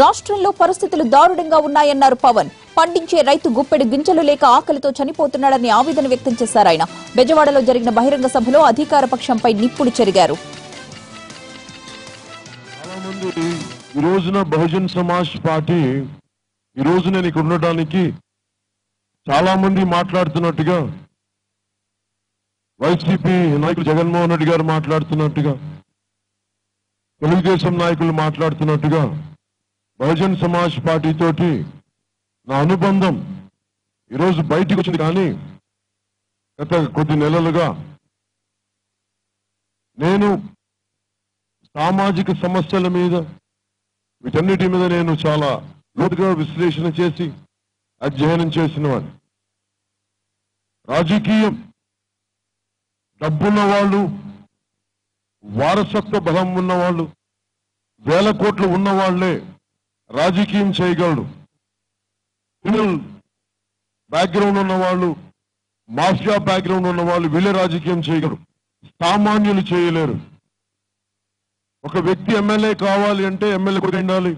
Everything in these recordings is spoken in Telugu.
రాష్ట్రంలో పరిస్థితులు దారుణంగా ఉన్నాయన్నారు పవన్. పండించే రైతు గుప్పెడు గింజలు లేక ఆకలితో చనిపోతున్నాడని ఆవేదన వ్యక్తం చేశారు ఆయన. బెజవాడలో జరిగిన బహిరంగ సభలో అధికార పక్షంపై నిప్పులు చెరిగారు. చాలా మంది ఈ రోజున బహుజన్ సమాజ్ పార్టీ ఈ రోజు నేను ఇక్కడ ఉండటానికి చాలా మంది మాట్లాడుతున్నట్టుగా వైసీపీ నాయకులు జగన్మోహన్ రెడ్డి గారు మాట్లాడుతున్నట్టుగా తెలుగుదేశం నాయకులు మాట్లాడుతున్నట్టుగా బహుజన్ సమాజ్ పార్టీ తోటి నా అనుబంధం ఈరోజు బయటికి వచ్చింది కానీ గత కొద్ది నెలలుగా నేను సామాజిక సమస్యల మీద వీటన్నిటి మీద నేను చాలా లోతుగా విశ్లేషణ చేసి అధ్యయనం చేసిన వాడిని. రాజకీయం డబ్బున్న వాళ్ళు వారసత్వ బలం ఉన్నవాళ్ళు వేల కోట్లు ఉన్నవాళ్ళే రాజకీయం చేయగలడు. క్రిమినల్ బ్యాక్గ్రౌండ్ ఉన్న వాళ్ళు మాఫియా బ్యాక్గ్రౌండ్ ఉన్న వాళ్ళు వీళ్ళే రాజకీయం చేయగలరు. సామాన్యులు చేయలేరు. ఒక వ్యక్తి ఎమ్మెల్యే కావాలి అంటే ఎమ్మెల్యే కూడా ఉండాలి.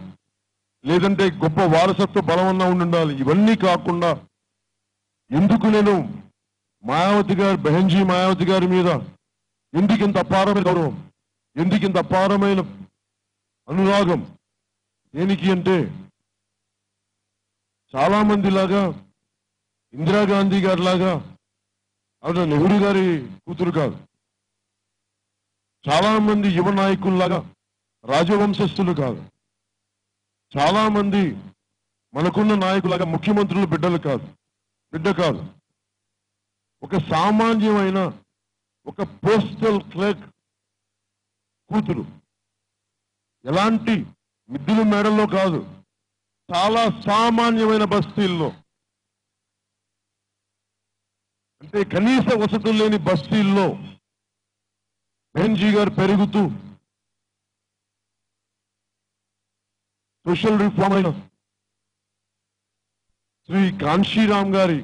లేదంటే గొప్ప వారసత్వ బలమన్నా ఉండాలి. ఇవన్నీ కాకుండా ఎందుకు నేను మాయావతి గారు బెహంజీ మాయావతి గారి మీద ఎందుకు ఇంత అపారమైన గౌరవం? ఎందుకు ఇంత అపారమైన అనురాగం? దేనికి అంటే చాలా మంది లాగా ఇందిరాగాంధీ గారి లాగా ఆవిడ నెహ్రూ గారి కూతురు కాదు. చాలా మంది యువ నాయకుల్లాగా రాజవంశస్థులు కాదు. చాలా మంది మనకున్న నాయకులాగా ముఖ్యమంత్రులు బిడ్డలు కాదు. బిడ్డ కాదు. ఒక సామాన్యమైన ఒక పోస్టల్ క్లర్క్ కూతురు. ఎలాంటి మిద్దులు మేడల్లో కాదు చాలా సామాన్యమైన బస్తీల్లో. అంటే కనీస వసతులు లేని బస్తీల్లో బెంజీ గారు పెరుగుతూ సోషల్ రిఫార్మ్ అయిన శ్రీ కాంశీరామ్ గారి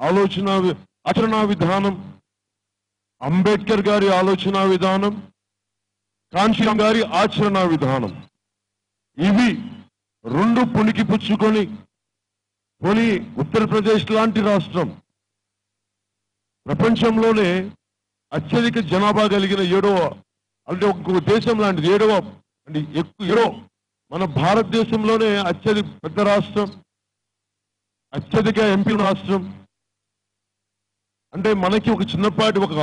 ఆలోచన ఆచరణ ఆచరణా విధానం అంబేద్కర్ గారి ఆలోచన విధానం కాంశీరామ్ గారి ఆచరణ విధానం. ఇవి రెండు పుణికి పుచ్చుకొని కొని ఉత్తరప్రదేశ్ లాంటి రాష్ట్రం. ప్రపంచంలోనే అత్యధిక జనాభా కలిగిన ఏడవ అంటే ఒక్కొక్క దేశం లాంటిది ఏడవ అంటే ఎక్కువ ఏడో మన భారతదేశంలోనే అత్యధిక పెద్ద రాష్ట్రం అత్యధిక ఎంపీ రాష్ట్రం. అంటే మనకి ఒక చిన్నపాటి ఒక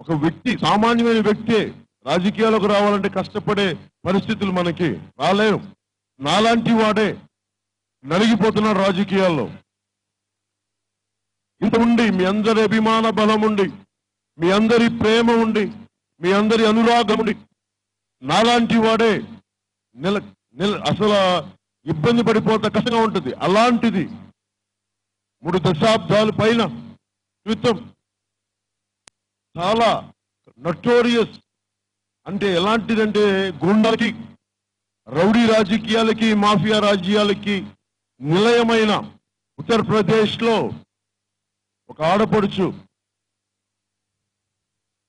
ఒక వ్యక్తి సామాన్యమైన వ్యక్తే రాజకీయాలకు రావాలంటే కష్టపడే పరిస్థితులు మనకి రాలేవు. నాలాంటి వాడే నలిగిపోతున్నాడు రాజకీయాల్లో. ఇంత ఉండి మీ అందరి అభిమాన బలం ఉండి మీ అందరి ప్రేమ ఉండి మీ అందరి అనురాగం ఉండి నాలాంటి వాడే నిల నిల అసలు ఇబ్బంది పడిపోతే కష్టంగా ఉంటుంది. అలాంటిది మూడు దశాబ్దాలు పైన క్రితం చాలా నటోరియస్ అంటే ఎలాంటిదంటే గుండాలకి రౌడీ రాజకీయాలకి మాఫియా రాజ్యాలకి నిలయమైన ఉత్తరప్రదేశ్లో ఒక ఆడపడుచు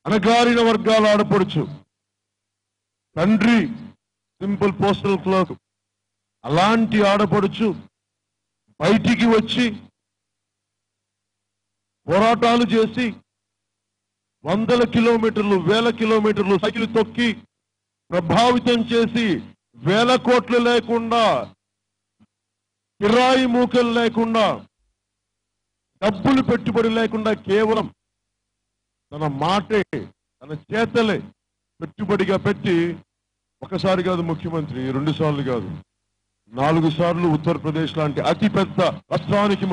అనగారిన వర్గాల ఆడపడుచు తండ్రి సింపుల్ పోస్టల్ క్లర్క్ అలాంటి ఆడపడుచు బయటికి వచ్చి పోరాటాలు చేసి వందల కిలోమీటర్లు వేల కిలోమీటర్లు సైకిల్ తొక్కి ప్రభావితం చేసి వేల కోట్లు లేకుండా కిరాయి మూకలు లేకుండా డబ్బులు పెట్టుబడి లేకుండా కేవలం తన మాటే తన చేతలే పెట్టుబడిగా పెట్టి ఒకసారి కాదు ముఖ్యమంత్రి రెండు సార్లు కాదు నాలుగు సార్లు ఉత్తరప్రదేశ్ లాంటి అతిపెద్ద రాష్ట్రానికి